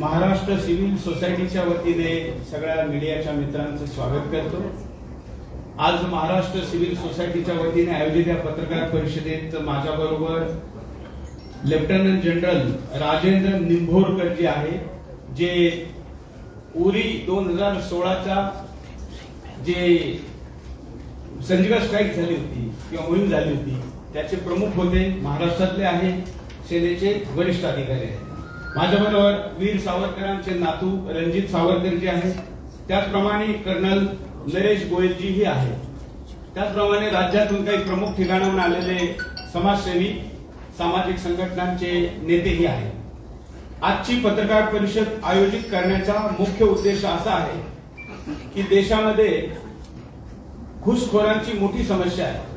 Maharashtra civil सोसायटीच्या वतीने सगळ्या मीडियाच्या मित्रांचं स्वागत करतो. आज महाराष्ट्र सिव्हिल सोसायटीच्या वतीने आयोजित या पत्रकार परिषदेत माझ्याबरोबर लेफ्टनंट जनरल राजेंद्र निंभोरकर जे आहे जे उरी दोन हजार सोळाचा जे संजीवा स्ट्राईक झाली होती किंवा मोहीम झाली होती त्याचे प्रमुख होते महाराष्ट्रातले आहे सेनेचे वरिष्ठ अधिकारी आहेत. माझ्याबरोबर वीर सावरकरांचे नातू रणजित सावरकर जे आहेत त्याचप्रमाणे कर्नल नरेश गोयलजीही आहे त्याचप्रमाणे राज्यातून काही प्रमुख ठिकाणाहून आलेले समाजसेवी सामाजिक संघटनांचे नेतेही आहेत. आजची पत्रकार परिषद आयोजित करण्याचा मुख्य उद्देश असा आहे की देशामध्ये घुसखोरांची मोठी समस्या आहे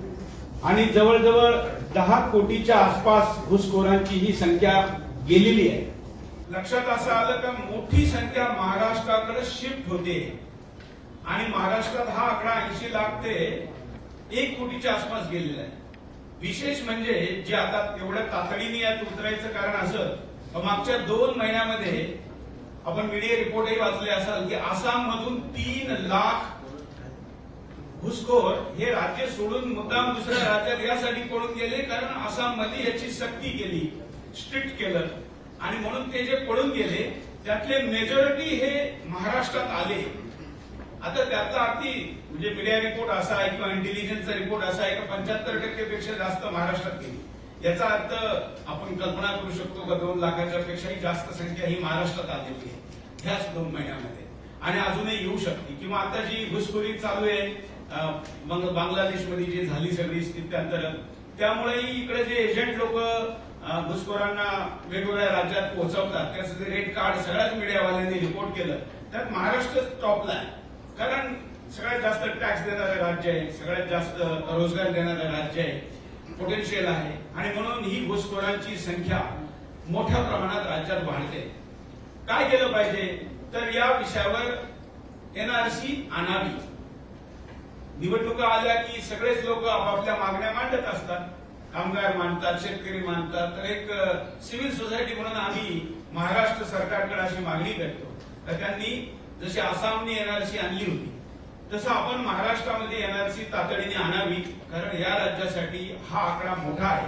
आणि जवळजवळ दहा कोटीच्या आसपास घुसखोरांची ही संख्या गेलेली आहे. लक्षात असं आलं का मोठी संख्या महाराष्ट्राकडे शिफ्ट होते. आणि महाराष्ट्रात हा आकडा ऐंशी लाख ते एक कोटीच्या आसपास गेलेला आहे. विशेष म्हणजे जे आता एवढ्या तातडीने यात उतरायचं कारण असं मागच्या दोन महिन्यामध्ये आपण मीडिया रिपोर्टही वाचले असाल की आसाम मधून तीन लाख घुसखोर हे राज्य सोडून मुद्दाम दुसऱ्या राज्यात यासाठी पळून गेले कारण आसाममध्ये याची सक्ती केली स्ट्रिक्ट केलं. आणि म्हणून ते जे पळून गेले त्यातले मेजॉरिटी हे महाराष्ट्रात आले. आता त्यातला अगदी म्हणजे मीडिया रिपोर्ट असा आहे किंवा इंटेलिजन्सचा रिपोर्ट असा आहे की पंच्याहत्तर टक्केपेक्षा जास्त महाराष्ट्रात गेली. याचा अर्थ आपण कल्पना करू शकतो का दोन लाखाच्या पेक्षाही जास्त संख्या ही महाराष्ट्रात आलेली आहे. ह्याच दोन महिन्यामध्ये. आणि अजूनही येऊ शकते. किंवा आता जी घुसखोरी चालू आहे मग बांगलादेशमध्ये जी झाली सगळी स्थित्यांतर त्यामुळेही इकडे जे एजंट लोक घुसखोरांना वेगवेगळ्या राज्यात पोहोचवतात. त्याचं रेड कार्ड सगळ्याच मीडियावाल्यांनी रिपोर्ट केलं. त्यात महाराष्ट्र टॉपला आहे. कारण सगळ्यात जास्त टॅक्स देणारं राज्य आहे. सगळ्यात जास्त रोजगार देणारं राज्य आहे. पोटेन्शियल आहे. आणि म्हणून ही घुसखोरांची संख्या मोठ्या प्रमाणात राज्यात वाढते. काय केलं पाहिजे? तर या विषयावर एनआरसी आणावी निवडणुका आल्या की सगळेच लोक आपापल्या मागण्या मांडत असतात. कामगार मानतात शेतकरी मानतात तर एक सिव्हिल सोसायटी म्हणून आम्ही महाराष्ट्र सरकारकडे अशी मागणी करतो. तर त्यांनी जशी आसामने एनआरसी आणली होती तसं आपण महाराष्ट्रामध्ये एनआरसी तातडीने आणावी कारण या राज्यासाठी हा आकडा मोठा आहे.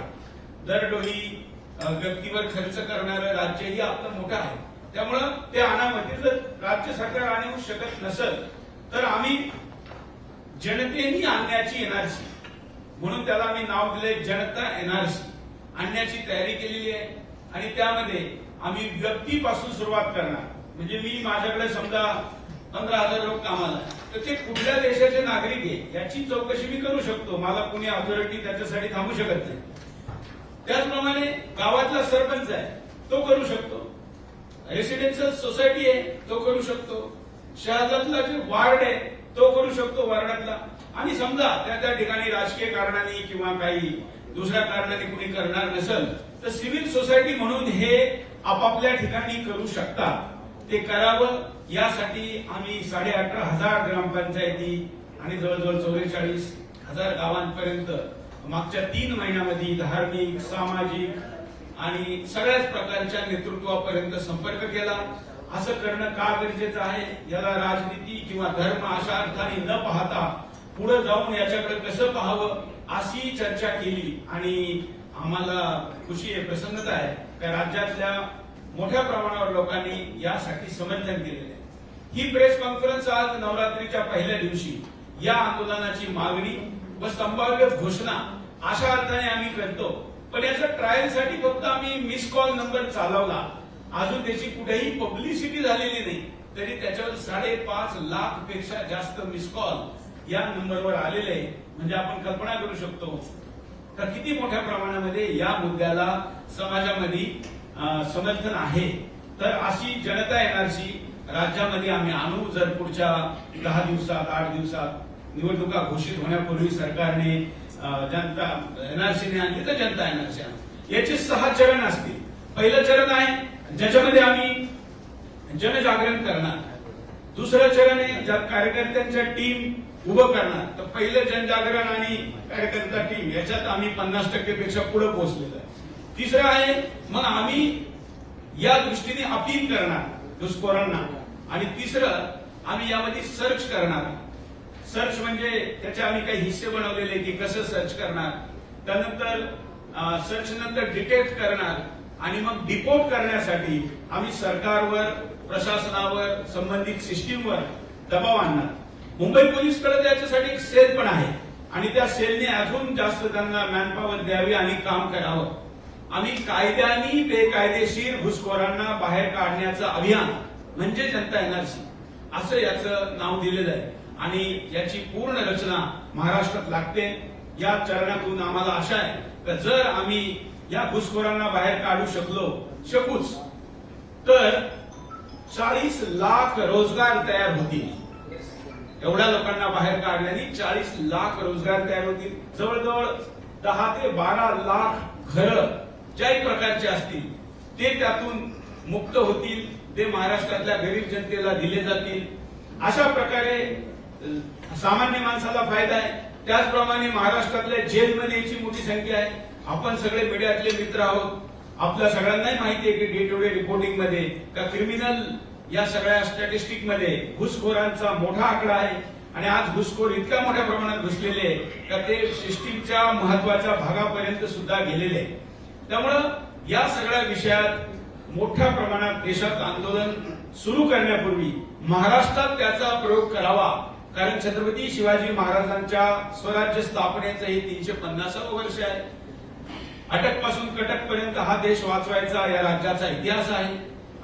दरडोई व्यक्तीवर खर्च करणारं राज्यही आपलं मोठं आहे. त्यामुळं ते आणामध्ये जर राज्य सरकार आणू शकत नसेल तर आम्ही जनतेनी आणण्याची एनआरसी म्हणून त्याला आम्ही नाव दिले जनता एनआरसी. आणण्याची तयारी केलेली आहे. आणि त्यामध्ये आम्ही व्यक्तीपासून सुरुवात करणार. म्हणजे मी माझ्याकडे समजा पंधरा हजार लोक कामाला तर ते कुठल्या देशाचे नागरिक आहे याची चौकशी मी करू शकतो. मला कुणी ऑथॉरिटी त्याच्यासाठी थांबू शकत नाही. त्याचप्रमाणे गावातला सरपंच आहे तो करू शकतो. रेसिडेन्शियल सोसायटी आहे तो करू शकतो. शहरातला जे वार्ड आहे तो करू शकतो वार्डातला. आणि समजा त्या त्या ठिकाणी राजकीय कारणाने किंवा काही दुसऱ्या कारणाने कुणी करणार नसेल तर सिव्हिल सोसायटी म्हणून हे आपापल्या ठिकाणी करू शकतात. ते करावं यासाठी आम्ही साडे अठरा हजार ग्रामपंचायती आणि जवळजवळ चौवेचाळीस हजार गावांपर्यंत मागच्या तीन महिन्यामध्ये धार्मिक सामाजिक आणि सगळ्याच प्रकारच्या नेतृत्वापर्यंत संपर्क केला. असं करणं का गरजेचं आहे? याला राजनीती किंवा धर्म अशा अर्थाने न पाहता पुढे जाऊन याच्याकडे कसं पाहावं अशी चर्चा केली आणि आम्हाला खुशी आहे प्रसन्नता आहे का राज्यातल्या मोठ्या प्रमाणावर लोकांनी यासाठी समर्थन केलेलं आहे. ही प्रेस कॉन्फरन्स आज नवरात्रीच्या पहिल्या दिवशी या आंदोलनाची मागणी व संभाव्य घोषणा अशा अर्थाने आम्ही करतो. पण याच्या ट्रायलसाठी फक्त आम्ही मिस कॉल नंबर चालवला. अजून त्याची कुठेही पब्लिसिटी झालेली नाही. तरी त्याच्यावर साडेपाच लाखपेक्षा जास्त मिस कॉल या नंबरवर आलेले आहे. म्हणजे आपण कल्पना करू शकतो तर किती मोठ्या प्रमाणामध्ये या मुद्द्याला समाजामध्ये समर्थन आहे? तर अशी जनता एनआरसी राज्यामध्ये आम्ही आणू. जर पुढच्या दहा दिवसात आठ दिवसात निवडणुका घोषित होण्यापूर्वी सरकारने जनता एनआरसीने आणली तर जनता एनआरसी आणली याचे सहा चरण असतील. पहिलं चरण आहे ज्याच्यामध्ये आम्ही जनजागरण करणार. दुसरं चरण आहे ज्यात कार्यकर्त्यांच्या टीम उभं करणार. तर पहिलं जनजागरण आणि कार्यकर्ता टीम याच्यात आम्ही पन्नास टक्केपेक्षा पुढे पोहोचलेलं आहे. तिसरं आहे मग आम्ही या दृष्टीने अपील करणार घुसखोरांना आणि तिसरं आम्ही यामध्ये सर्च करणार. सर्च म्हणजे त्याचे आम्ही काही हिस्से बनवलेले की कसं सर्च करणार. त्यानंतर सर्च नंतर डिटेक्ट करणार. आणि मग डिपोर्ट करण्यासाठी आम्ही सरकारवर प्रशासनावर संबंधित सिस्टीमवर दबाव आणणार. मुंबई पोलीसकडे त्याच्यासाठी एक सेल पण आहे. आणि त्या सेलने अजून जास्त त्यांना मॅनपॉवर द्यावी आणि काम करावं. आम्ही कायद्यानी बेकायदेशीर घुसखोरांना बाहेर काढण्याचं अभियान म्हणजे जनता एनआरसी असं याचं नाव दिलेलं आहे. आणि याची पूर्ण रचना महाराष्ट्रात लागते. या चरणातून आम्हाला आशा आहे की जर आम्ही या घुसखोरांना बाहेर काढू शकलो शकूच तर चाळीस लाख रोजगार तयार होतील. एवढ्या लोकांना बाहेर काढल्याने चाळीस लाख रोजगार तयार होतील. जवळजवळ दहा ते बारा लाख घरं ज्याही प्रकारचे असतील ते त्यातून मुक्त होतील ते महाराष्ट्रातल्या गरीब जनतेला दिले जातील. अशा प्रकारे सामान्य माणसाला फायदा आहे. त्याचप्रमाणे महाराष्ट्रातल्या जेलमध्ये याची मोठी संख्या आहे. आपण सगळे मीडियातले मित्र आहोत. आपल्या सगळ्यांनाही माहिती आहे की डे टू डे रिपोर्टिंगमध्ये का क्रिमिनल या सगळ्या स्टॅटिस्टिकमध्ये घुसखोरांचा मोठा आकडा आहे. आणि आज घुसखोर इतक्या मोठ्या प्रमाणात घुसलेले आहे का ते सिस्टीमच्या महत्त्वाच्या भागापर्यंत सुद्धा गेलेले आहे त्यामुळं या सगळ्या विषयात मोठ्या प्रमाणात देशात आंदोलन सुरू करण्यापूर्वी महाराष्ट्रात त्याचा प्रयोग करावा. कारण छत्रपती शिवाजी महाराजांच्या स्वराज्य स्थापनेचं हे तीनशे पन्नासावं वर्ष आहे. अटकपासून कटकपर्यंत हा देश वाचवायचा या राज्याचा इतिहास आहे.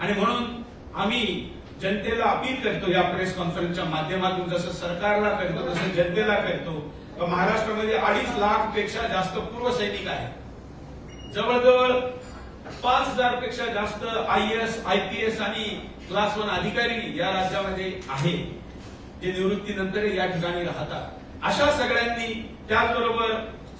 आणि म्हणून आम्ही जनतेला अपील करतो या प्रेस कॉन्फरन्सच्या माध्यमातून जसं सरकारला करतो तसं जनतेला करतो. महाराष्ट्रामध्ये अडीच लाखपेक्षा जास्त पूर्व सैनिक आहेत. जवळजवळ पाच हजारपेक्षा जास्त I S I P S आणि क्लास वन अधिकारी या राज्यामध्ये आहे. जे निवृत्तीनंतर या ठिकाणी राहतात. अशा सगळ्यांनी त्याचबरोबर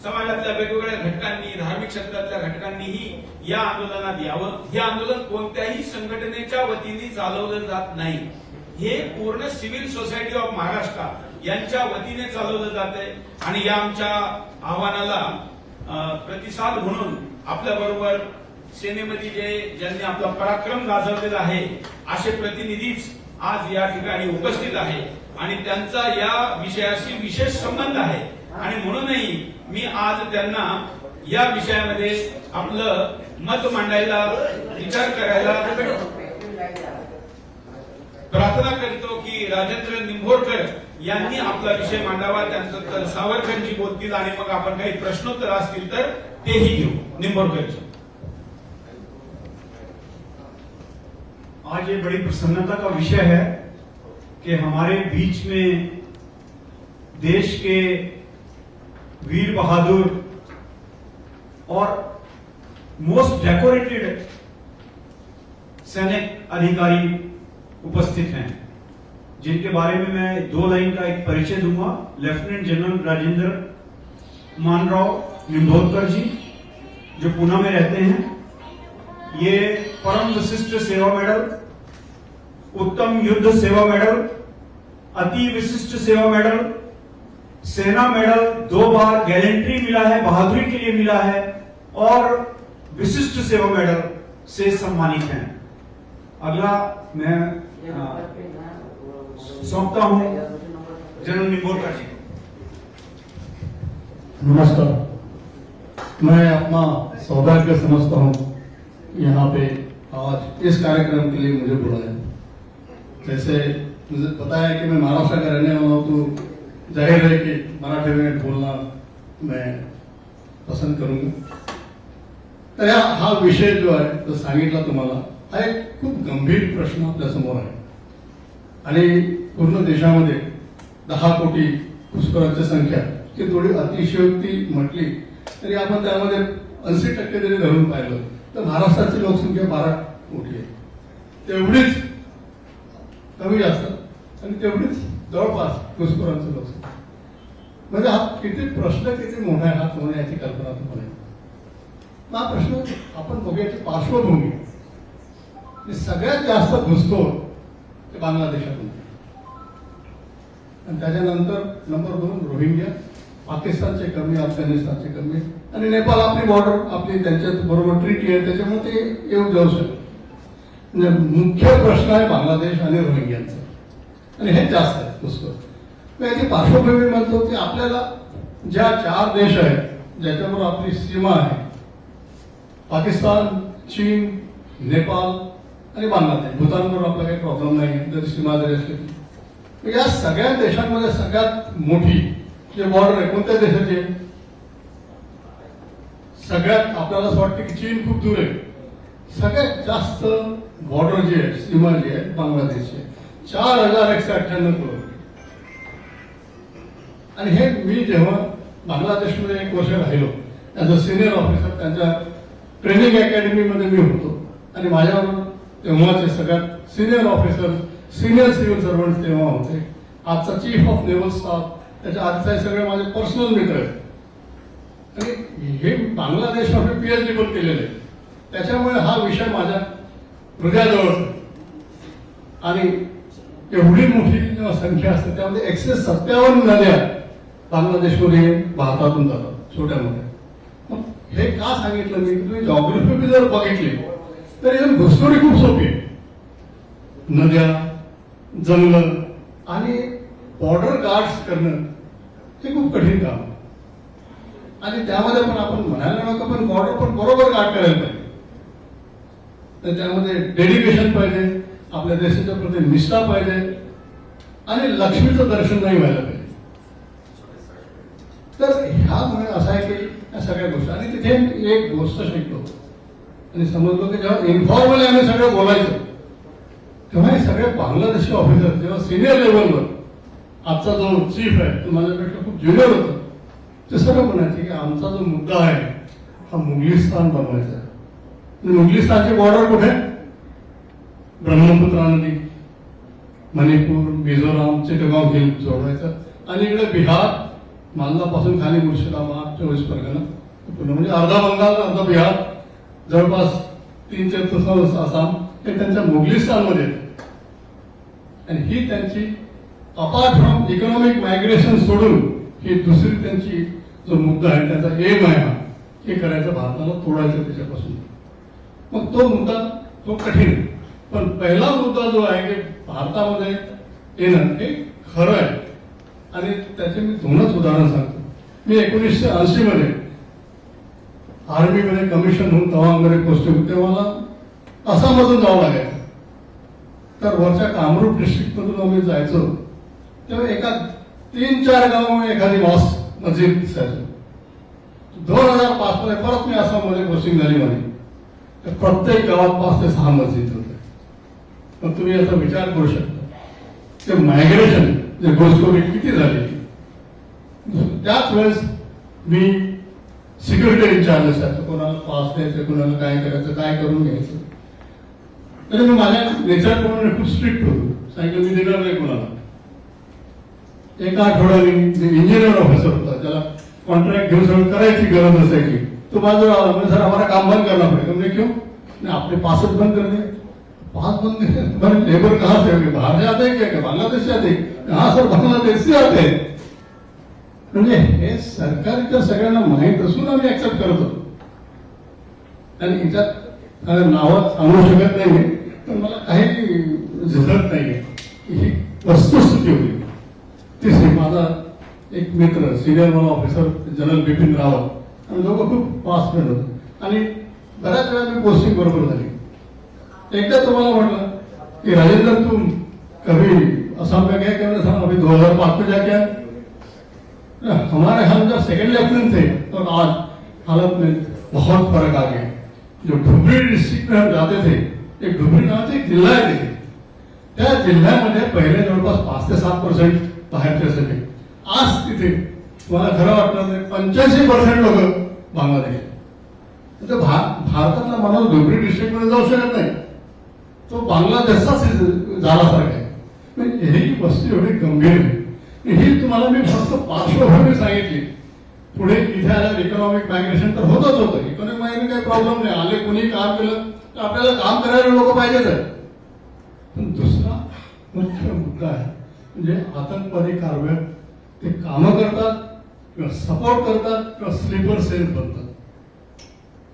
समाजातल्या वेगवेगळ्या घटकांनी धार्मिक क्षेत्रातल्या घटकांनीही या आंदोलनात यावं. हे आंदोलन कोणत्याही संघटनेच्या वतीने चालवलं जात नाही. हे पूर्ण सिव्हिल सोसायटी ऑफ महाराष्ट्र यांच्या वतीने चालवलं जात आहे. आणि या आमच्या आव्हानाला प्रतिसाद म्हणून आपल्या बरोबर सेनेमध्ये जे ज्यांनी आपला पराक्रम गाजवलेला आहे असे प्रतिनिधीच आज या ठिकाणी उपस्थित आहे आणि त्यांचा या विषयाशी विशेष संबंध आहे. आणि म्हणूनही मी आज त्यांना या विषयामध्ये आपलं मत मांडायला विचार करायला प्रार्थना करतो की राजेंद्र निंभोरकर यांनी आपला विषय मांडावा त्यानंतर सावरकरजी बोलतील आणि मग आपण काही प्रश्नोत्तर असतील तर तेही घेऊ. निंभोरकरची आज ये बड़ी प्रसन्नता का विषय है कि हमारे बीच में देश के वीर बहादुर और मोस्ट डेकोरेटेड सैनिक अधिकारी उपस्थित हैं, जिनके बारे में मैं दो लाइन का एक परिचय दूँगा। लेफ्टिनेंट जनरल राजेंद्र मानराव निम्भोरकर जी, जो पूना में रहते हैं। ये परम विशिष्ट सेवा मेडल, उत्तम युद्ध सेवा medal, Ati Vishisht Seva medal Sena medal दो बार गैलेंट्री मिला है बहादुरी के लिए मिला है और विशिष्ट सेवा मेडल से सम्मानित हैं। अगला मैं सौंपता हूँ। जनरल निम्बोरकर जी। नमस्कार। मैं अपना सौभाग्य समझता हूँ यहाँ पे आज इस कार्यक्रम के लिए मुझे बुलाया। जैसे मुझे पता है कि मैं महाराष्ट्र का रहने वाला हूँ तो जाहिर है कि मराठी में बोलना मैं पसंत करूंगा. तर हा विषय जो आहे तो सांगितला तुम्हाला हा एक खूप गंभीर प्रश्न आपल्यासमोर आहे. आणि पूर्ण देशामध्ये दहा कोटी घुसखोरांची संख्या ती थोडी अतिशयोक्ती म्हटली तरी आपण त्यामध्ये ऐंशी टक्के जरी धरून पाहिलं तर महाराष्ट्राची लोकसंख्या बारा कोटी आहे. तेवढीच कमी जास्त आणि तेवढीच जवळपास घुसखोरांचं लोक. म्हणजे हा किती प्रश्न किती मोठा आहे हा तुम्हाला याची कल्पना तुम्हाला हा प्रश्न आपण बघूयाची पार्श्वभूमी की सगळ्यात जास्त घुसखोर ते बांगलादेशातून. आणि त्याच्यानंतर नंबर दोन रोहिंग्या पाकिस्तानचे कमी अफगाणिस्तानचे कमी आणि नेपाळ आपली बॉर्डर आपली त्यांच्या बरोबर ट्रीटी आहे त्याच्यामुळे ते येऊ जाऊ शकत म्हणजे मुख्य प्रश्न आहे बांगलादेश आणि रोहिंग्यांचा. आणि हे जास्त आहे पुस्तक याची पार्श्वभूमी म्हणतो की आपल्याला ज्या चार देश आहेत ज्याच्यावर आपली सीमा आहे पाकिस्तान चीन नेपाळ आणि बांगलादेश भूतानवर आपला काही प्रॉब्लेम नाही जर सीमा जरी असली तर. या सगळ्या देशांमध्ये सगळ्यात मोठी जे बॉर्डर आहे कोणत्या देशाची आहे? सगळ्यात आपल्याला असं वाटतं की चीन खूप दूर आहे. सगळ्यात जास्त बॉर्डर जी आहे सीमा जी आहे बांगलादेशची. आहे. चार हजार एकशे अठ्ठ्याण्णव करोड. आणि हे मी जेव्हा बांगलादेशमध्ये एक वर्ष राहिलो ॲज अ सिनियर ऑफिसर त्यांच्या ट्रेनिंग अकॅडमीमध्ये मी होतो. आणि माझ्यावर तेव्हाचे सगळ्यात senior officer senior civil servant तेव्हा होते. आजचा चीफ ऑफ नेव्हल स्टाफ त्याच्या आजचे सगळे माझे पर्सनल मित्र आहेत. आणि हे बांगलादेशमध्ये पीएचडी पण केलेले आहे त्याच्यामुळे हा विषय माझ्या हृदयाजवळ आणि एवढी मोठी संख्या असते त्यामध्ये एकशे सत्तावन्न नद्या बांगलादेशमध्ये भारतातून जातात छोट्या मोठ्या मग हे का सांगितलं मी? की तुम्ही जॉग्रफी जर बघितली तर एकदम घुसखोरी खूप सोपी आहे. नद्या जंगल आणि बॉर्डर गार्ड्स करणं हे खूप कठीण काम आणि त्यामध्ये पण आपण म्हणायला नको पण बॉर्डर पण बरोबर गार्ड करायला पाहिजे. तर त्यामध्ये डेडिकेशन पाहिजे. आपल्या देशाच्या प्रति निष्ठा पाहिजे आणि लक्ष्मीचं दर्शन नाही व्हायला पाहिजे. तर ह्यामुळे असं आहे की या सगळ्या गोष्टी आणि तिथे एक गोष्ट शिकलो. आणि समजलो की जेव्हा इन्फॉर्मली आम्ही सगळं बोलायचं तेव्हा हे सगळे बांगलादेशी ऑफिसर जेव्हा सिनियर लेवलवर आजचा जो चीफ आहे तो माझ्यापेक्षा खूप ज्युनियर होता. ते सगळं म्हणायचे की आमचा जो मुद्दा आहे हा मुघलिस्तान बनवायचा आहे. आणि बॉर्डर कुठे? ब्रह्मपुत्रा नदी मणिपूर मिझोराम चिटगाव हिल जोडायचं. आणि इकडे बिहार मालदापासून खाली मुर्शिदाबाद चोवीस परगणा. पूर्ण म्हणजे अर्धा बंगाल अर्धा बिहार. जवळपास तीन चार आसाम हे त्यांच्या मुघलिस्तानमध्ये आणि ही त्यांची अपार्ट फ्रॉम इकॉनॉमिक मायग्रेशन सोडून ही दुसरी त्यांची जो मुद्दा आहे त्याचा एम आहे हा हे करायचं भारताला तोडायचं त्याच्यापासून. मग तो मुद्दा तो कठीण आहे. पण पहिला मुद्दा जो आहे की भारतामध्ये येणं हे खरं आहे. आणि त्याचे मी दोनच उदाहरण सांगतो. मी एकोणीसशे ऐंशी मध्ये आर्मीमध्ये कमिशन होऊन तवांगमध्ये पोस्टिंग होते तेव्हा मला आसाममधून जावं लागायचं. तर वरच्या कामरूप डिस्ट्रिक्टमधून आम्ही जायचो. तेव्हा एका तीन चार गावामध्ये एखादी मॉस मस्जिद दिसायचो. दोन हजार पाच मध्ये परत मी आसाममध्ये पोस्टिंग झाली माझी. तर प्रत्येक गावात पाच ते सहा मस्जिद मग तुम्ही याचा विचार करू शकता. ते मायग्रेशन जे घुसखोरी किती झाली त्याच वेळेस मी सिक्युरिटी इन्चार्ज असायचं कोणाला पास द्यायचं कोणाला काय करायचं काय करून घ्यायचं. तरी मी माझ्या नेचर प्रमाणे खूप स्ट्रिक्ट होतो. सांगितलं मी देणार नाही कोणाला. एका आठवड्याने जे इंजिनियर ऑफिसर होता. त्याला कॉन्ट्रॅक्ट घेऊन सगळं करायची गरज असायची. तो माझं सर आम्हाला काम बंद करना पडेल. म्हणजे क्यों? आपले पासच बंद करणे. बहुत बंदे बंद लेबर कहाँ से होंगे? बाहर से आते हैं क्या? बांग्लादेश से आते हैं सर बांग्लादेश से आते म्हणजे हे सरकारच्या सगळ्यांना माहीत असून आम्ही ऍक्सेप्ट करत. होतो आणि याच्यात नावात सांगू शकत नाही पण मला काही झळत नाहीये. ही वस्तुस्थिती होती. तिसरी माझा एक मित्र सिनियर मला ऑफिसर जनरल बिपिन रावत. आणि लोक खूप पास मिळत होते. आणि बऱ्याच वेळा मी पोस्टिंग बरोबर झाली. एकदा तुम्हाला म्हटलं कि राजेंद्र तुम कभी असम में गए क्या मैंने अभी 2005 में जाके आए। हमारे हम जब सेकंड लेफ्टिनेंट थे तो आज हालत में बहुत फर्क आ गया। जो डुबरी डिस्ट्रिक्ट में हम जाते थे एक डुबरी नावाचा एक जिल्हा आहे तिथे त्या जिल्ह्यामध्ये पहिले जवळपास पाच ते सात पर्सेंट बाहेरचे असायचे आज तिथे तुम्हाला खरं वाटलं पंच्याऐंशी पर्सेंट लोक बांगलादेश म्हणजे भा- भारतातला माणूस डुबरी डिस्ट्रिक्टमध्ये जाऊ शकत नाही. तो बांगलादेशचाच झाल्यासारखा आहे. हे ही वस्तू एवढी गंभीर आहे. ही तुम्हाला मी फक्त पार्श्वभूमी सांगितली. पुढे इथे आल्यावर इकॉनॉमिक मायग्रेशन तर होतच होतं. इकॉनॉमिक मायग्रेशन काही प्रॉब्लेम नाही. आले कोणी काम केलं तर आपल्याला काम करायला लोक पाहिजेच आहे पण दुसरा मुख्य मुद्दा आहे म्हणजे आतंकवादी कारवाया ते कामं करतात किंवा सपोर्ट करतात किंवा स्लीपर सेल बनतात.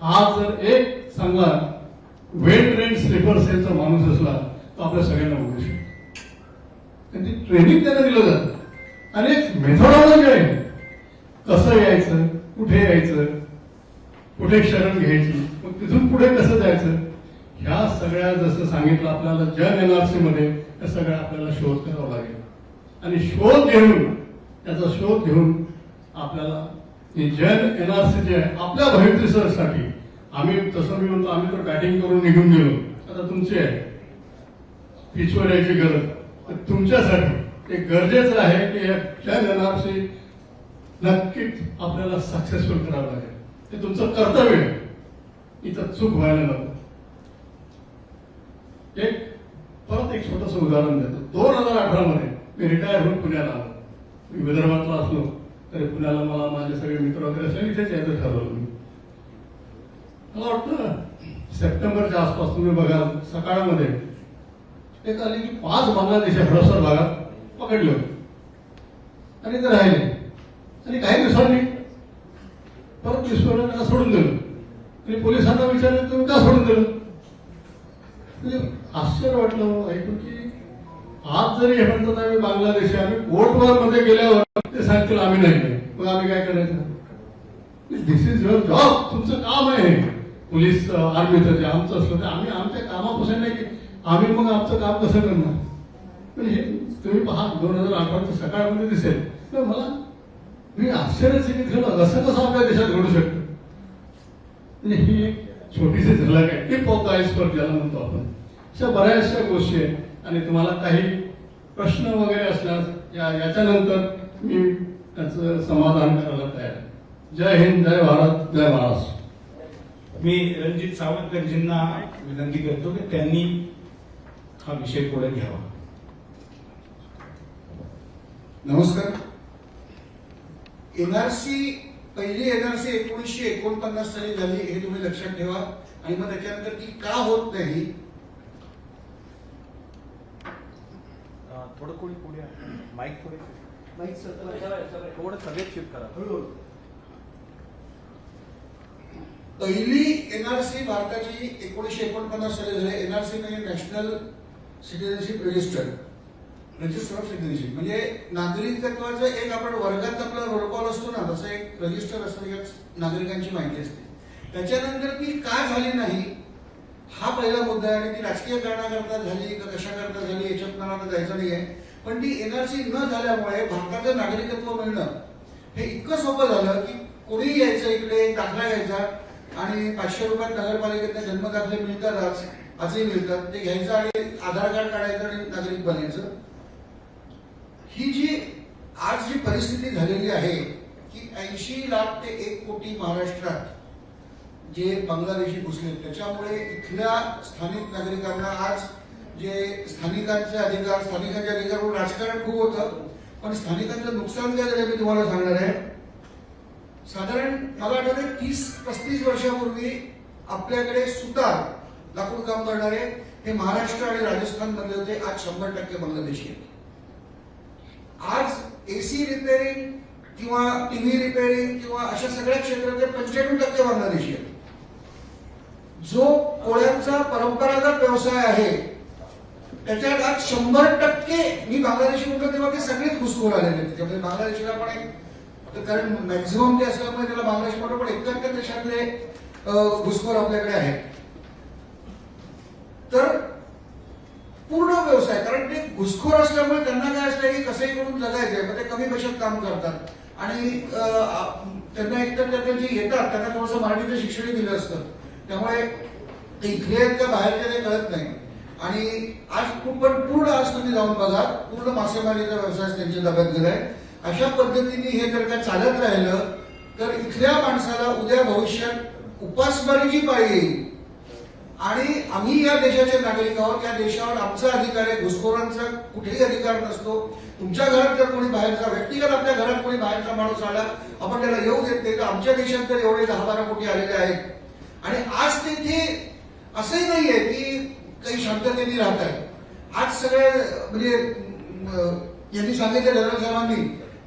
आज जर एक चांगला वेल ट्रेन स्लीपर सेलचा माणूस असला तो आपल्या सगळ्यांना बघू शकतो. त्यांची ट्रेनिंग त्यांना दिलं जातं. आणि एक मेथॉडॉलॉजी आहे. कसं यायचं? कुठे यायचं? कुठे शरण घ्यायची? मग तिथून पुढे कसं जायचं? ह्या सगळ्या जसं सांगितलं आपल्याला जन एनआरसी मध्ये त्या सगळ्या आपल्याला शोध करावा लागेल. आणि शोध घेऊन त्याचा शोध घेऊन आपल्याला हे जन एनआरसी जे आहे आपल्या भविष्यासाठी आम्ही तसं मी म्हणतो आम्ही तर बॅटिंग करून निघून गेलो. आता तुमची आहे पिचवर यायची गरज तुमच्यासाठी ते गरजेचं आहे की ह्या जन एनआरसी नक्कीच आपल्याला सक्सेसफुल करावं लागेल. ते तुमचं कर्तव्य आहे. इथं चूक व्हायला नको. एक परत एक छोटस उदाहरण देतो. दोन हजार अठरा मध्ये मी रिटायर होऊन पुण्याला आलो. मी विदर्भातला असलो तरी पुण्याला मला माझे सगळे मित्र वगैरे असले इथेच यायचं ठरवलं मी. मला वाटतं सप्टेंबरच्या आसपास तुम्ही बघाल सकाळमध्ये. एक आले की पाच बांगलादेश हडपसर भागात पकडले होते. आणि ते राहिले. आणि काही दिवसांनी परत विस्फोटन त्यांना सोडून दिलं. आणि पोलिसांना विचारलं तुम्ही का सोडून दिलं? म्हणजे आश्चर्य वाटलं हो, ऐकून की आज जरी हे म्हणतात आम्ही बांगलादेशी आम्ही कोर्टवर मध्ये गेल्यावर ते सांगतील आम्ही नाही. मग आम्ही काय करायचं? दिस इज युअर जॉब तुमचं काम आहे. हे. पोलीस आर्मीचं जे आमचं असलं तर आम्ही आमच्या कामापासून नाही की आम्ही मग आमचं काम कसं करणार? पण हे तुम्ही पहा दोन हजार अठराचं सकाळमध्ये दिसेल. तर मला मी आश्चर्यचकित झालं असं कसं आपल्या देशात घडू शकतं? म्हणजे ही एक छोटीशी झलक आहे. टिप ऑफ द आईसबर्ग ज्याला म्हणतो आपण. अशा बऱ्याचशा गोष्टी आहेत. आणि तुम्हाला काही प्रश्न वगैरे असल्यास या याच्यानंतर मी त्याचं समाधान करायला तयार आहे. जय हिंद जय भारत जय महाराष्ट्र. मी रणजित सावंतकरजींना विनंती करतो की त्यांनी हा विषय पुढे घ्यावा. नमस्कार. एनआरसी पहिली एनआरसी एकोणीसशे एकोणपन्नास साली झाली हे तुम्ही लक्षात ठेवा. आणि मग त्याच्यानंतर ती का होत नाही? अं, थोडं कोणी पुढे. माईक पुढे. थोडं सगळे शिफ्ट करा. पहिली एनआरसी भारताची एकोणीसशे एकोणपन्नास साली झाली. एनआरसी म्हणजे national citizenship register register of citizenship म्हणजे नागरिकत्वाचं एक आपण वर्गात आपला रोलकॉल असतो ना तसं एक रजिस्टर असतं यात नागरिकांची माहिती असते. त्याच्यानंतर ती का झाली नाही हा पहिला मुद्दा आहे. आणि ती राजकीय कारणाकरता झाली का कशाकरता झाली याच्यात मला आता जायचं आहे पण ती एनआरसी न झाल्यामुळे भारताचं नागरिकत्व मिळणं हे इतकं सोपं झालं की कोणी यायचं इकडे दाखला घ्यायचा आणि पाचशे रुपयात नगरपालिकेतनं जन्मदाखले मिळतातच आजही मिळतात. ते घ्यायचं आणि आधार कार्ड काढायचं आणि नागरिक बनायचं. ही जी आज जी परिस्थिती झालेली आहे की ऐंशी लाख ते एक कोटी महाराष्ट्रात जे बांगलादेशी घुसले त्याच्यामुळे इथल्या स्थानिक नागरिकांना आज जे स्थानिकांचे अधिकार स्थानिकांचे अधिकार राजकारण खूप होतं. पण स्थानिकांचं नुकसान काय झालं मी तुम्हाला सांगणार आहे. साधारण मला आठवतं तीस पस्तीस वर्षापूर्वी आपल्याकडे सुतार लाकूड काम करणारे हे महाराष्ट्र आणि राजस्थान मधले होते. आज शंभर टक्के बांगलादेशी आहेत. आज एसी रिपेअरिंग किंवा टीव्ही रिपेअरिंग किंवा अशा सगळ्या क्षेत्रातले पंच्याण्णव टक्के बांगलादेशी आहेत. जो कोळ्यांचा परंपरागत व्यवसाय आहे त्याच्यात आज शंभर टक्के मी बांगलादेशी म्हणतो तेव्हा ते सगळेच घुसखोर आलेले आहेत. त्याच्यामध्ये बांगलादेशीला पण एक तर कारण मॅक्झिमम ते असल्यामुळे त्याला बांगलादेश मोठं पण इतर देशातले घुसखोर आपल्याकडे आहेत. तर पूर्ण व्यवसाय कारण ते घुसखोर असल्यामुळे त्यांना काय असतं की कसंही करून जगायचंय मग ते कमी पैशात काम करतात. आणि त्यांना एकतर त्यातले जे येतात त्यांना थोडंसं मराठीचं शिक्षणही दिलं असतं. त्यामुळे ते इथले आहेत का बाहेरचे ते कळत नाही. आणि आज खूप पण पूर्ण आज तुम्ही जाऊन बघा पूर्ण मासेमारीचा व्यवसाय त्यांच्या ताब्यात गेलाय अशा पद्धतीने हे जर का चालत राहिलं तर इथल्या माणसाला उद्या भविष्यात उपासमारीची पाळी येईल. आणि आम्ही या देशाचे नागरिक आहोत या देशावर आमचा अधिकार आहे घुसखोरांचा कुठेही अधिकार नसतो. तुमच्या घरात जर कोणी बाहेरचा व्यक्तिगत आपल्या घरात कोणी बाहेरचा माणूस आला आपण त्याला येऊ देत नाही. तर आमच्या देशात तर एवढे दहा बारा कोटी आलेले आहेत. आणि आज तिथे असंही नाहीये की काही शांततेने राहत आहे आज सगळे म्हणजे यांनी सांगितलं जनरल साहेबांनी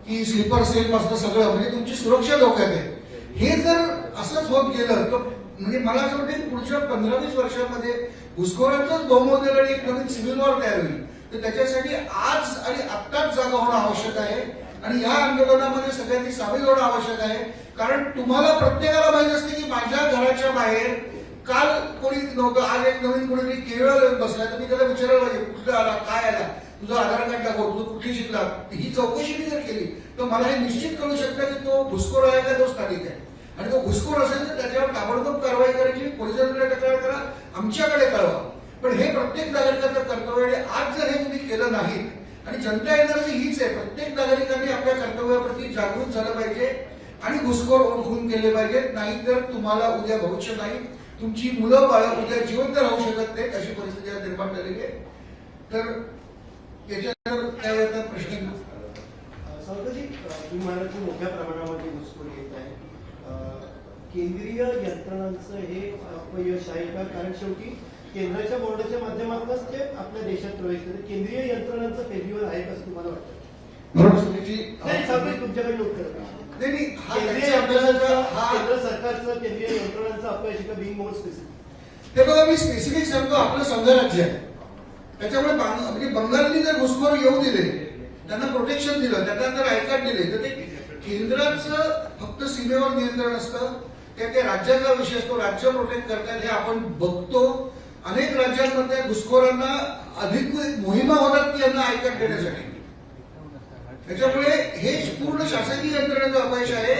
की स्लीपर सेल पासून सगळं म्हणजे तुमची सुरक्षा धोक्यात आहे. हे जर असंच होत गेलं तर म्हणजे मला असं वाटतं की पुढच्या पंधरा वीस वर्षामध्ये घुसखोरांचंच बहुमोदल आणि एक नवीन सिव्हिल वॉर तयार होईल. तर त्याच्यासाठी आज आणि आत्ताच जागा होणं आवश्यक आहे. आणि या आंदोलनामध्ये सगळ्यांनी सामील होणं आवश्यक आहे. कारण तुम्हाला प्रत्येकाला माहीत असते की माझ्या घराच्या बाहेर काल कोणी नव्हतं आज एक नवीन कोणीतरी केरळ बसलाय. तर मी त्याला विचारायला पाहिजे कुठला आला काय आला? तुझं आधार कार्ड दाखव तू कुठे शिकला? ही चौकशी मी जर केली तर मला हे निश्चित कळू शकतं की तो घुसखोर आहे का तो स्थानिक आहे आणि तो घुसखोर असेल तर त्याच्यावर ताबडतोब कारवाई करायची पोलिसांकडे तक्रार करा आमच्याकडे कळवा. पण हे प्रत्येक नागरिकाचं कर्तव्य आणि आज जर हे तुम्ही केलं नाही आणि जनता एनर्जी हीच आहे प्रत्येक नागरिकांनी आपल्या कर्तव्याप्रती जागृत झालं पाहिजे आणि घुसखोर ओळखून केले पाहिजेत नाहीतर तुम्हाला उद्या भविष्य नाही तुमची मुलं बाळ उद्या जिवंत राहू शकत नाहीत अशी परिस्थिती निर्माण झालेली आहे. तर याच्यावर काय प्रश्न? सावंतजी तुम्ही म्हणाला की मोठ्या प्रमाणामध्ये घुसखोरी येत आहे. केंद्रीय यंत्रणांचं हे अपयश आहे का? कारण शेवटी केंद्राच्या बोर्डाच्या माध्यमातूनच ते आपल्या देशात प्रवेश करते केंद्रीय यंत्रणांचं फेल्युअर आहे का असं तुम्हाला वाटतं. नाही तुमच्याकडे उत्तर हा केंद्रीय यंत्रणांचं हा केंद्र सरकारचं केंद्रीय यंत्रणांचं अपयश का? बिंग मोर स्पेसिफिक ते बघा मी स्पेसिफिक सांगतो आपलं संघराज्य आहे. त्याच्यामुळे म्हणजे बंगालनी जर घुसखोर येऊ दिले त्यांना प्रोटेक्शन दिलं त्यांना जर आय दिले तर ते केंद्राचं फक्त सीमेवर नियंत्रण असतं त्या त्या राज्याचा विषय असतो राज्य प्रोटेक्ट करतात हे आपण बघतो. अनेक राज्यांमध्ये घुसखोरांना अधिक मोहिमा होतात की यांना ऐकत देण्यासाठी. त्याच्यामुळे हे पूर्ण शासकीय यंत्रणेचं अपयश आहे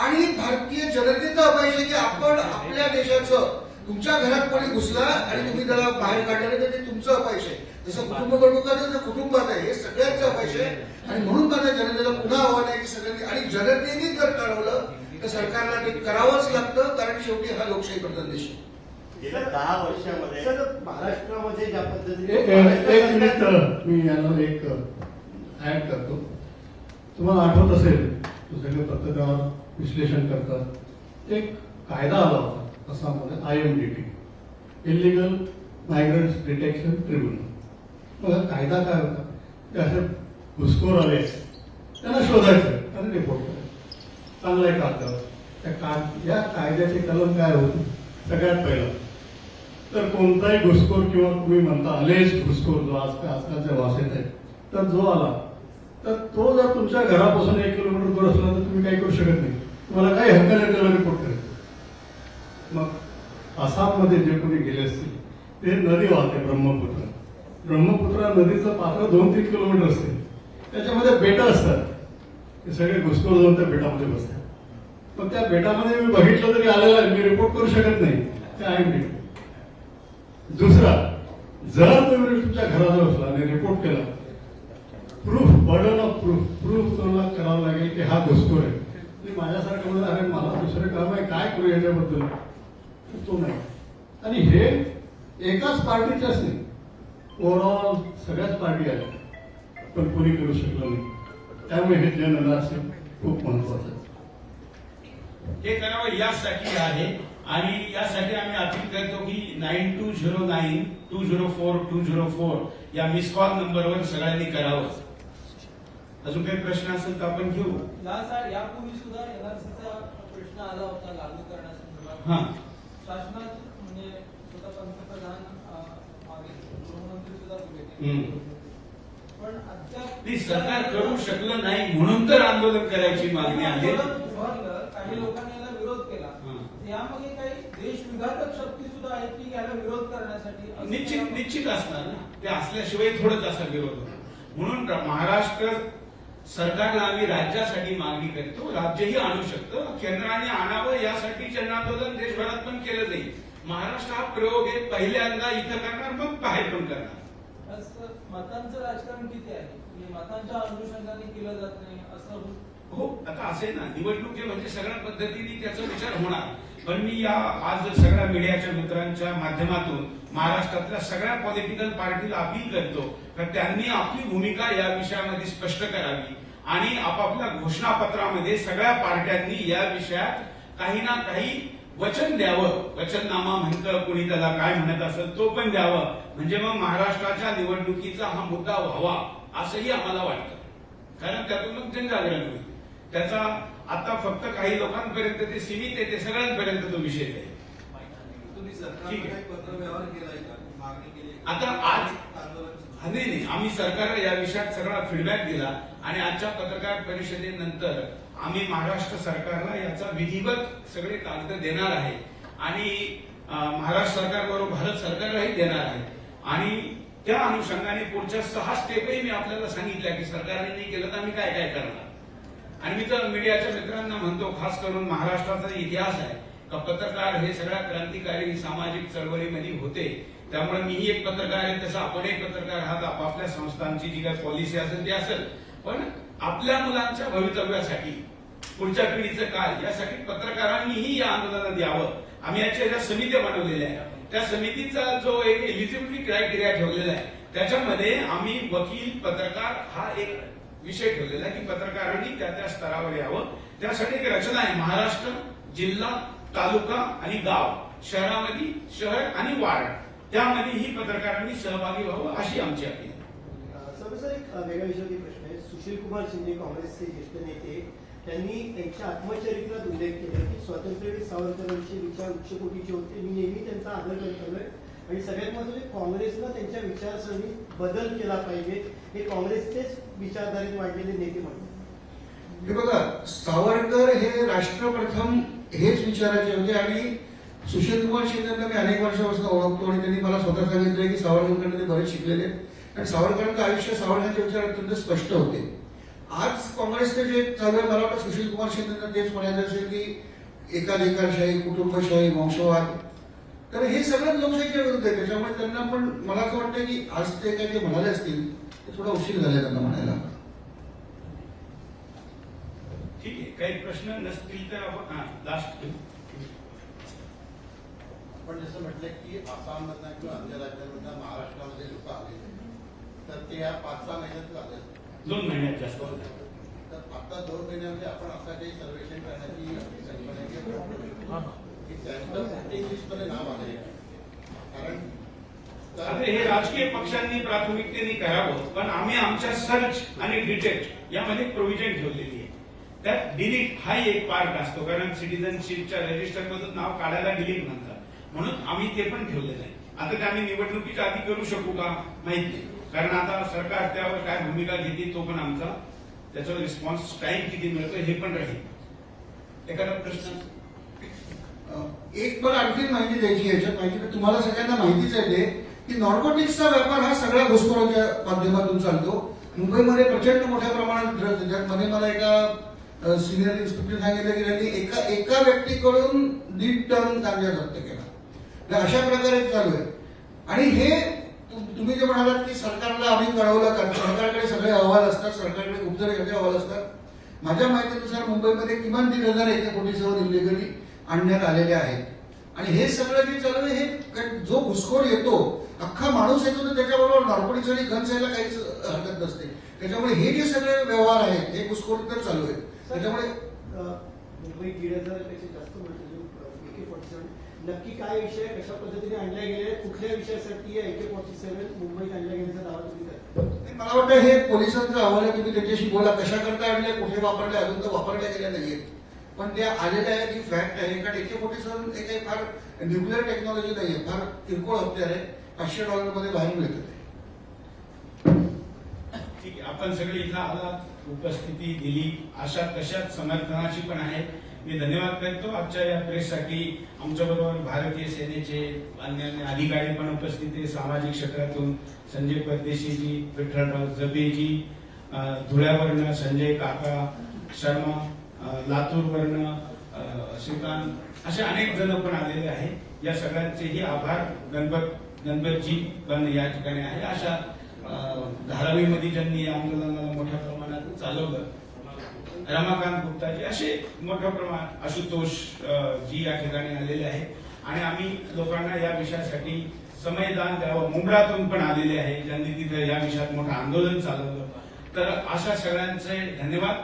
आणि भारतीय जनतेचं अपयश आहे की आपण आपल्या देशाचं तुमच्या घरात कोणी घुसला आणि तुम्ही त्याला बाहेर काढलं तर ते तुमचं अपयश आहे. जसं कुटुंब प्रमुखाचं जसं कुटुंबात आहे. हे सगळ्यांचं अपयश आहे. आणि म्हणून माझ्या जनतेला पुन्हा आव्हान आहे की सगळ्यांनी आणि जनतेने जर ठरवलं तर सरकारला ते करावंच लागतं कारण शेवटी हा लोकशाही प्रधान देश आहे. गेल्या दहा वर्षामध्ये महाराष्ट्रामध्ये ज्या पद्धतीने एक एक मिनिट मी याला एक ऍड करतो. तुम्हाला आठवत असेल तो सगळे पत्रकार विश्लेषण करतात एक कायदा आला होता. आसाममध्ये I M D T illegal migrant detection tribunal मग कायदा काय होता? ते असे घुसखोर आले. त्यांना शोधायचं त्यांना रिपोर्ट करायचं. चांगलं आहे कागदावर त्या का या कायद्याचे कलम काय होते? सगळ्यात पहिलं. तर कोणताही घुसखोर किंवा तुम्ही म्हणता अलेज घुसखोर जो आज आजकालच्या भाषेत आहे तर जो आला तर तो जर तुमच्या घरापासून एक किलोमीटर दूर असला तर तुम्ही काही करू शकत नाही. तुम्हाला काही हक्क नाही त्याला रिपोर्ट करायचं आसाममध्ये जे कोणी गेले असतील ते नदी वाहते ब्रह्मपुत्र. ब्रह्मपुत्रा नदीचं पात्र दोन तीन किलोमीटर असते त्याच्यामध्ये बेटं असतात. ते सगळे घुसखोर जाऊन त्या बेटामध्ये बसतात. पण त्या बेटामध्ये मी बघितलं तरी आलेलं मी रिपोर्ट करू शकत नाही. ते आहे मी. दुसरा जर तुम्ही तुमच्या घराजवळ असला आणि रिपोर्ट केला proof burden of proof proof तुम्हाला करावं लागेल की हा घुसखोर आहे. माझ्यासारखं म्हणजे अरे मला दुसरं काम आहे. काय करू याच्याबद्दल? तो नाही आणि हे एकाच पार्टीच्याच नाही ओव्हरऑल सगळ्याच पार्टी आहेत. पण कोणी करू शकलं नाही. त्यामुळे हे जन अनारक्षण खूप महत्वाचं आहे. हे करावं यासाठी आहे. आणि यासाठी आम्ही अपील करतो की nine two zero nine two zero four two zero four या मिस कॉल नंबरवर सगळ्यांनी करावं. अजून काही प्रश्न असेल तर आपण घेऊ. या सा- यापूर्वी सुद्धा एनआरसीचा प्रश्न आला होता लागू करण्यासंदर्भात. म्हणजे पंतप्रधान गृहमंत्री सुद्धा बोलले ते. हम्म. पण अद्याप ती सरकार करू शकलं नाही म्हणून तर आंदोलन करायची मागणी आहे काही लोकांनी याला विरोध केला. यामध्ये काही देश विघातक शक्ती सुद्धा आहेत की याला विरोध करण्यासाठी निश्चित निश्चित असणार ना ते असल्याशिवाय थोडंच असा विरोध होतो म्हणून महाराष्ट्र सरकारला आम्ही राज्यासाठी मागणी करतो राज्यही आणू शकतं. केंद्राने आणावं यासाठी जनआंदोलन देशभरात पण केलं जाईल. महाराष्ट्र हा प्रयोग आहे पहिल्यांदा इथं करणार मग बाहेर पण करणार. असं मतांचं राजकारण किती आहे? म्हणजे मतांच्या अनुषंगाने केलं जात नाही असं हो आता असे ना निवडणूक म्हणजे सगळ्या पद्धतीने त्याचा विचार होणार. पण मी या आज सगळ्या मीडियाच्या मित्रांच्या माध्यमातून महाराष्ट्रातल्या सगळ्या पॉलिटिकल पार्टीला अपील करतो. तर त्यांनी आपली भूमिका या विषयामध्ये स्पष्ट करावी आणि आपापल्या घोषणापत्रामध्ये सगळ्या पार्ट्यांनी या विषयात काही ना काही वचन द्यावं. वचननामा म्हणतं कोणी त्याला काय म्हणत असेल तो पण द्यावं. म्हणजे मग महाराष्ट्राच्या निवडणुकीचा हा मुद्दा व्हावा असंही आम्हाला वाटतं. कारण त्यातून मग जनजागरण होईल. त्याचा आता फक्त काही लोकांपर्यंत ते सीमित आहे ते सगळ्यांपर्यंत तो विषय आहे. आता आज- नाही नाही. आम्ही सरकारला या विषयात सगळा फीडबॅक दिला आणि आजच्या पत्रकार परिषदेनंतर आम्ही महाराष्ट्र सरकारला याचा विधिवत सगळे कागद देणार आहे. आणि महाराष्ट्र सरकारबरोबर भारत सरकारलाही देणार आहे. आणि त्या अनुषंगाने पुढच्या सहा स्टेपही मी आपल्याला सांगितल्या की सरकारने नाही केलं तर आम्ही काय काय करणार? आणि मी तर मीडियाच्या मित्रांना म्हणतो खास करून महाराष्ट्राचा इतिहास आहे का पत्रकार हे सगळ्या क्रांतिकारी सामाजिक चळवळीमध्ये होते. त्यामुळे मीही एक पत्रकार आहे तसं आपण एक पत्रकार आहात आपापल्या संस्थांची जी काही पॉलिसी असेल ती असेल. पण आपल्या मुलांच्या भवितव्यासाठी पुढच्या पिढीचं काय यासाठी पत्रकारांनीही या आंदोलनात यावं. आम्ही याच्या ज्या समित्या बनवलेल्या आहेत त्या समितीचा जो एक एलिजिबिलिटी क्रायटेरिया ठेवलेला आहे त्याच्यामध्ये आम्ही वकील पत्रकार हा एक विषय ठेवलेला आहे की पत्रकारांनी त्या त्या स्तरावर यावं. त्यासाठी एक रचना आहे. महाराष्ट्र जिल्हा तालुका आणि गाव. शहरामध्ये शहर आणि वार्ड. त्यामध्येही पत्रकारांनी सहभागी व्हावं अशी आमची अपेक्षा आहे. सर सर एक वेगळ्या विषयावरती प्रश्न आहे. सुशील कुमार शिंदे काँग्रेसचे ज्येष्ठ नेते त्यांनी त्यांच्या आत्मचरित्रात उल्लेख केला की स्वातंत्र्यवीर सावरकरांचे विचार उच्चकोटीचे होते. मी नेहमी त्यांचा आदर करतोय. आणि सगळ्यात महत्त्वाचे म्हणजे काँग्रेसनं त्यांच्या विचारसरणीत बदल केला पाहिजे. हे काँग्रेसचेच विचारधारेत वाढलेले नेते म्हणतात. हे बघा सावरकर हे राष्ट्रप्रथम हेच विचाराचे होते आणि सुशील कुमार शिंदेना मी अनेक वर्षापासून ओळखतो आणि त्यांनी मला स्वतः सांगितलं की सावरकरांकडे ते बरेच शिकलेले आणि सावरकरांचं आयुष्य सावरकरांचे विचार अत्यंत स्पष्ट होते. आज काँग्रेसचे जे चालू आहे मला वाटतं सुशील कुमार शिंदेना तेच म्हणायचं असेल की एकाधिकारशाही कुटुंबशाही वंशवाद तर हे सगळं लोकशाहीच्या विरुद्ध आहे त्याच्यामुळे त्यांना पण मला असं वाटतं की आज ते काही जे म्हणाले असतील ते थोडा उशीर झाले त्यांना म्हणायला. ठीक आहे. काही प्रश्न नसतील तर आपण लास्ट आपण जसं म्हटलं की आसाममधनं किंवा अन्य राज्यांमधनं महाराष्ट्रामध्ये लोक आलेले तर ते या पाच सहा महिन्यात आले दोन महिन्यात जास्त. तर आता दोन महिन्यामध्ये आपण असं काही सर्वेक्षण करण्याची कल्पना की लिस्टमध्ये नाव आले कारण आता हे राजकीय पक्षांनी प्राथमिकतेने करावं पण आम्ही आमच्या सर्च आणि डिटेक्ट यामध्ये प्रोव्हिजन ठेवलेली आहे. त्यात डिलीट हा एक पार्ट असतो कारण सिटीजनशिपच्या रजिस्टर मधून नाव काढायला डिलीट म्हणतात. म्हणून आम्ही ते पण ठेवलेलं आहे. आता ते आम्ही निवडणुकीच्या आधी करू शकू का? माहीत नाही. कारण आता सरकार त्यावर काय भूमिका घेते तो पण आमचा त्याच्यावर रिस्पॉन्स टाइम किती मिळतो हे पण राहील. एखादा प्रश्न? एक पण आणखी माहिती द्यायची याच्यात माहिती तुम्हाला सगळ्यांना माहितीच आहे ते की नॉर्कोटिक्सचा व्यापार हा सगळ्या घुसखोरांच्या माध्यमातून चालतो. मुंबईमध्ये प्रचंड मोठ्या प्रमाणात ड्रग्ज ज्यामध्ये मला एका सिनियर इन्स्पेक्टर सांगितलं की त्यांनी एका एका व्यक्तीकडून दीड टन गांजा जप्त केला. तर अशा प्रकारे चालू आहे. आणि हे तुम्ही जे म्हणालात की सरकारला आम्ही कळवलं कारण सरकारकडे सगळे अहवाल असतात सरकारकडे खूप सारे याचे अहवाल असतात. माझ्या माहितीनुसार मुंबईमध्ये किमान दीड हजार एके कोटी इलिगली आणण्यात आलेले आहेत. आणि हे सगळं जे चालू आहे हे जो घुसखोर येतो अख्खा माणूस येतो तर त्याच्याबरोबर नॉर्कोटिक्स आणि गन्स यायला काहीच हरकत नसते. त्याच्यामुळे हे जे सगळे व्यवहार आहेत हे घुसखोर तर चालू आहेत. त्याच्यामुळे मुंबई दीड हजारापेक्षा जास्त एके नक्की काय विषय कशा पद्धतीने आणल्या गेले कुठल्या विषयासाठी एके फोर्टी सेव्हन मुंबईत आणल्या गेल्याचा दावा तुम्ही करता? मला वाटतं हे पोलिसांचं अहवाल आहे तुम्ही त्याच्याशी बोला कशा करता आणले कुठे वापरले अजून तर वापरल्या गेल्या नाहीयेत. पण ते आलेल्या आहे ही फॅक्ट आहे. कारण एके फोर्टी सेव्हन हे काही फार न्यूक्लिअर टेक्नॉलॉजी नाहीये. फार किरकोळ हत्यार आहे. पाचशे डॉलरमध्ये बाहेर मिळतं ते. ठीक आहे. आपण सगळे इथं आलात. उपस्थिती दिली. अशा तशाच समर्थनाची पण आहे. मी धन्यवाद करतो आजच्या या प्रेससाठी आमच्या बरोबर भारतीय सेनेचे अन्य अन्य अधिकारी पण उपस्थित आहे. सामाजिक क्षेत्रातून संजय परदेशीजी विठ्ठलराव जबेजी अं, धुळ्यावरनं संजय काका शर्मा लातूरवरनं वर्ण श्रीकांत असे अनेक जण पण आलेले आहे या सगळ्यांचेही आभार. गणपत गणपतजी पण या ठिकाणी आहे. अशा धारावीमध्ये ज्यांनी या आंदोलनाला मोठ्या प्रमाणात चालवलं रमाकांत गुप्ताजी असे मोठ्या प्रमाणात आशुतोष जी या ठिकाणी आलेले आहेत. आणि आम्ही लोकांना या विषयासाठी समयदान द्यावं मुंबळातून पण आलेले आहे ज्यांनी तिथे या विषयात मोठं आंदोलन चालवलं. तर अशा सगळ्यांचे धन्यवाद.